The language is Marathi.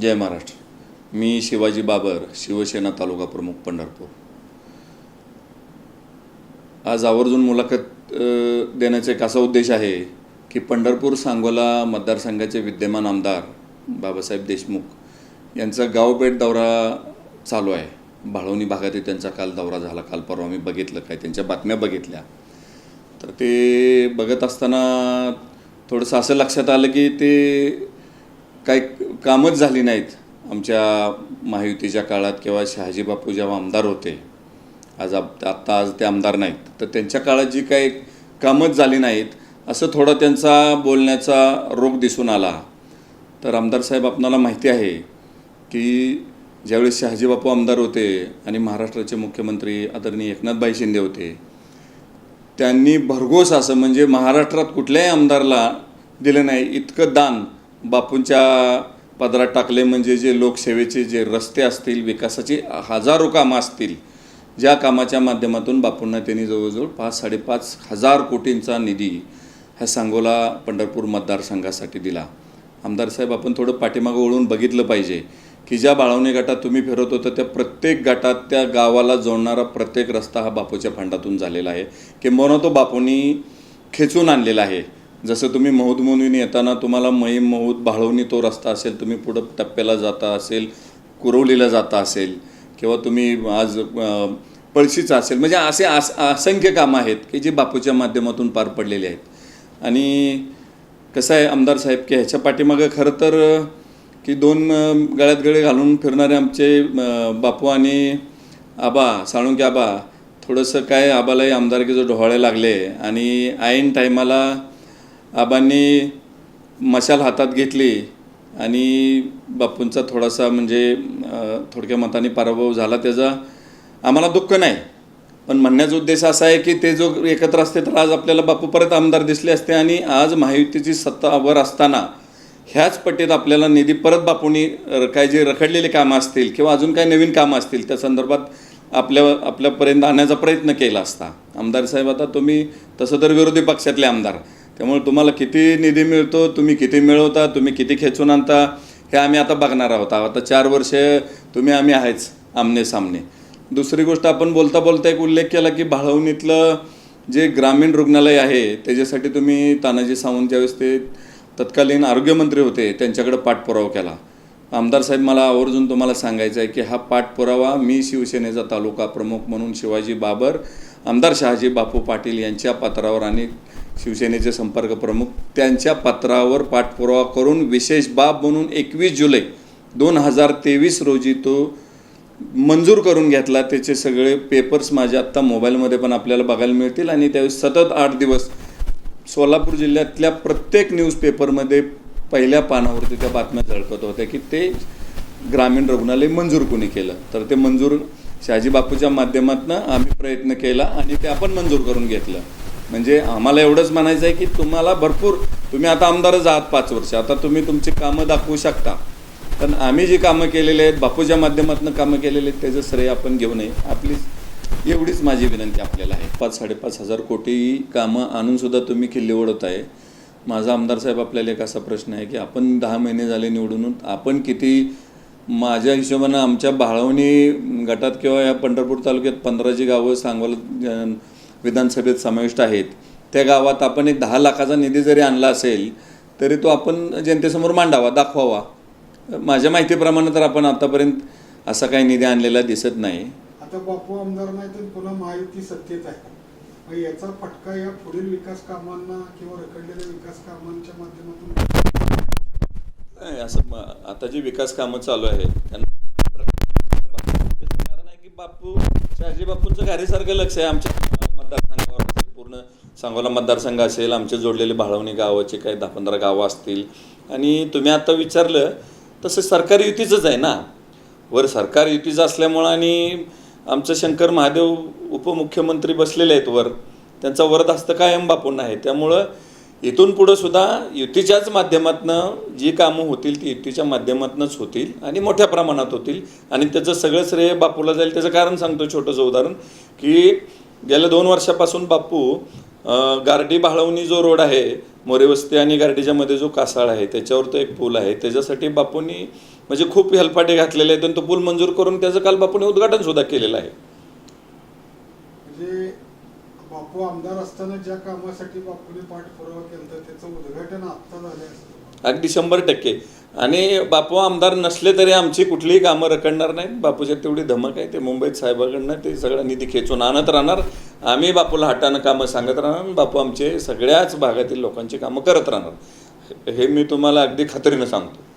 जय महाराष्ट्र. मी शिवाजी बाबर शिवसेना तालुका प्रमुख पंढरपूर. आज आवर्जून मुलाखत देण्याचा एक असा उद्देश आहे की पंढरपूर सांगोला मतदारसंघाचे विद्यमान आमदार बाबासाहेब देशमुख यांचा गावपेठ दौरा चालू आहे. भाळवणी भागातही त्यांचा काल दौरा झाला. काल परवा मी बघितलं काय त्यांच्या बातम्या बघितल्या. तर ते बघत असताना थोडंसं असं लक्षात आलं की ते काही कामच झाली नाहीत. आमच्या महायुतीच्या काळात किंवा शहाजी बापू जेव्हा आमदार होते आज आप आत्ता आज ते आमदार नाहीत. तर त्यांच्या काळात जी काही कामच झाली नाहीत असं थोडा त्यांचा बोलण्याचा रोग दिसून आला. तर आमदार साहेब आपणाला माहिती आहे की ज्यावेळेस शहाजी बापू आमदार होते आणि महाराष्ट्राचे मुख्यमंत्री आदरणीय एकनाथभाई शिंदे होते त्यांनी भरघोस असं म्हणजे महाराष्ट्रात कुठल्याही आमदारला दिलं नाही इतकं दान बापूंच्या पदरात टाकले म्हणजे जे लोकसेवेचे जे रस्ते असतील विकासाची हजारो कामं असतील ज्या कामाच्या माध्यमातून बापूंना त्यांनी जवळजवळ पाच साडेपाच हजार कोटींचा निधी ह्या सांगोला पंढरपूर मतदारसंघासाठी दिला. आमदार साहेब आपण थोडं पाठीमागं वळून बघितलं पाहिजे की ज्या बाळवणी गटात तुम्ही फिरत होता त्या प्रत्येक गटात त्या गावाला जोडणारा प्रत्येक रस्ता हा बापूच्या फंडातून झालेला आहे. किंबहुना तो बापूंनी खेचून आणलेला आहे. जसं तुम्ही महूद म्हणून येताना तुम्हाला मई महूद भाळवणी तो रस्ता असेल तुम्ही पुढं टप्प्याला जाता असेल कुरवलीला जाता असेल किंवा तुम्ही आज पळशीचा असेल म्हणजे असे आस असंख्य कामं आहेत की जी बापूच्या माध्यमातून पार पडलेली आहेत. आणि कसं आहे आमदार साहेब की ह्याच्या पाठीमागं खरं तर की दोन गळ्यात गळे घालून फिरणारे आमचे बापू आणि आबा साळुंके आबा थोडंसं काय आबालाही आमदारकीचं डोहाळे लागले आणि ऐन टायमाला आबांनी मशाल हातात घेतली आणि बापूंचा थोडासा म्हणजे थोडक्या मताने पराभव झाला त्याचा. आम्हाला दुःख नाही. पण म्हणण्याचा उद्देश असा आहे की ते जो एकत्र असते तर आज आपल्याला बापू परत आमदार दिसले असते आणि आज महायुतीची सत्तावर असताना ह्याच पट्टीत आपल्याला निधी परत बापूंनी काय जे रखडलेले कामं असतील किंवा अजून काही नवीन कामं असतील त्या संदर्भात आपल्या आपल्यापर्यंत आणण्याचा प्रयत्न केला असता. आमदार साहेब आता तुम्ही तसं तर विरोधी पक्षातले आमदार. त्यामुळे तुम्हाला किती निधी मिळतो तुम्ही किती मिळवता तुम्ही किती खेचून आणता हे आम्ही आता बघणार आहोत. आता चार वर्ष तुम्ही आम्ही आहेच आमने सामने. दुसरी गोष्ट आपण बोलता बोलता एक उल्लेख केला की भाळवणीतलं जे ग्रामीण रुग्णालय आहे त्याच्यासाठी तुम्ही तानाजी सावंत ज्यावेळेस ते तत्कालीन आरोग्यमंत्री होते त्यांच्याकडे पाठपुरावा केला. आमदार साहेब मला आवर्जून तुम्हाला सांगायचं आहे की हा पाठपुरावा मी शिवसेनेचा तालुका प्रमुख म्हणून शिवाजी बाबर आमदार शहाजी बापू पाटील यांच्या पात्रावर आणि शिवसेनेचे संपर्क प्रमुख त्यांच्या पत्रावर पाठपुरावा करून विशेष बाब म्हणून एकवीस जुलै दोन हजार तेवीस रोजी तो मंजूर करून घेतला. त्याचे सगळे पेपर्स माझ्या आत्ता मोबाईलमध्ये पण आपल्याला बघायला मिळतील आणि त्यावेळेस सतत आठ दिवस सोलापूर जिल्ह्यातल्या प्रत्येक न्यूजपेपरमध्ये पहिल्या पानावरती त्या बातम्या झळकत होत्या की ते ग्रामीण रुग्णालय मंजूर कोणी केलं? तर ते मंजूर शहाजी बापूच्या माध्यमातून आम्ही प्रयत्न केला आणि ते आपण मंजूर करून घेतलं. म्हणजे आम्हाला एवढंच म्हणायचं आहे की तुम्हाला भरपूर तुम्ही आता आमदारच आहात पाच वर्ष आता तुम्ही तुमची कामं दाखवू शकता. पण आम्ही जी कामं केलेली आहेत बापूच्या माध्यमातून कामं केलेली आहेत त्याचं श्रेय आपण घेऊ नये. आपली एवढीच माझी विनंती आपल्याला आहे. पाच साडेपाच हजार कोटी कामं आणूनसुद्धा तुम्ही किल्ले ओढत आहे. माझा आमदार साहेब आपल्याला एक असा प्रश्न आहे की आपण दहा महिने झाले निवडून आपण किती माझ्या हिशोबानं आमच्या बाळवणी गटात किंवा या पंढरपूर तालुक्यात पंधराची गावं सांगोला विधानसभेत समाविष्ट आहेत. त्या गावात आपण एक दहा लाखाचा निधी जरी आणला असेल तरी तो आपण जनतेसमोर मांडावा दाखवावा. माझ्या माहितीप्रमाणे तर आपण आतापर्यंत असा काही निधी आणलेला दिसत नाही. आता बापू आमदार नाही तर पुन्हा महायुती सत्तेत आहे. याचा फटका या पुढील विकास कामांना किंवा रखडलेल्या विकास कामांच्या माध्यमातून असं आता जी विकास कामं चालू आहेत त्यांना कारण आहे की बापू शहाजी बापूंचं कार्यासारखं लक्ष आहे आमच्या. सांगोला मतदारसंघ असेल आमचे जोडलेले भाळवणी गावाचे काही दहा पंधरा गावं असतील. आणि तुम्ही आता विचारलं तसं सरकारी युतीचंच आहे ना? वर सरकार युतीचं असल्यामुळं आणि आमचं शंकर महादेव उपमुख्यमंत्री बसलेले आहेत वर त्यांचा वरद हस्त कायम बापूंना आहे. त्यामुळं इथून पुढं सुद्धा युतीच्याच माध्यमातनं जी कामं होतील ती युतीच्या माध्यमातूनच होतील आणि मोठ्या प्रमाणात होतील. आणि त्याचं सगळं श्रेय बापूला जाईल. त्याचं कारण सांगतो छोटंसं उदाहरण की गेल्या दोन वर्षापासून बापू गारडी भाळवणी जो रोड आहे मोरेवस्ती आणि गारडीच्या मध्ये जो कासाळ आहे त्याच्यावर तो एक पूल आहे. त्याच्यासाठी बापूंनी म्हणजे खूप हेलपाटे घातलेले आहेत आणि तो पूल मंजूर करून त्याचं काल बापूने उद्घाटन सुद्धा केलेलं आहे. म्हणजे बापू आमदार असताना ज्या कामासाठी बापूने पाठपुरावा केला त्याचं उद्घाटन आत्ता झालं असतं अगदी शंभर टक्के. आणि बापू आमदार नसले तरी आमची कुठलीही कामं रखडणार नाहीत. बापूच्या तेवढी धमक आहे ते मुंबईत साहेबाकडनं ते सगळं निधी खेचून आणत राहणार. आम्ही बापूला हटानं कामं सांगत राहणार बापू आमचे सगळ्याच भागातील लोकांची कामं करत राहणार. हे मी तुम्हाला अगदी खात्रीनं सांगतो.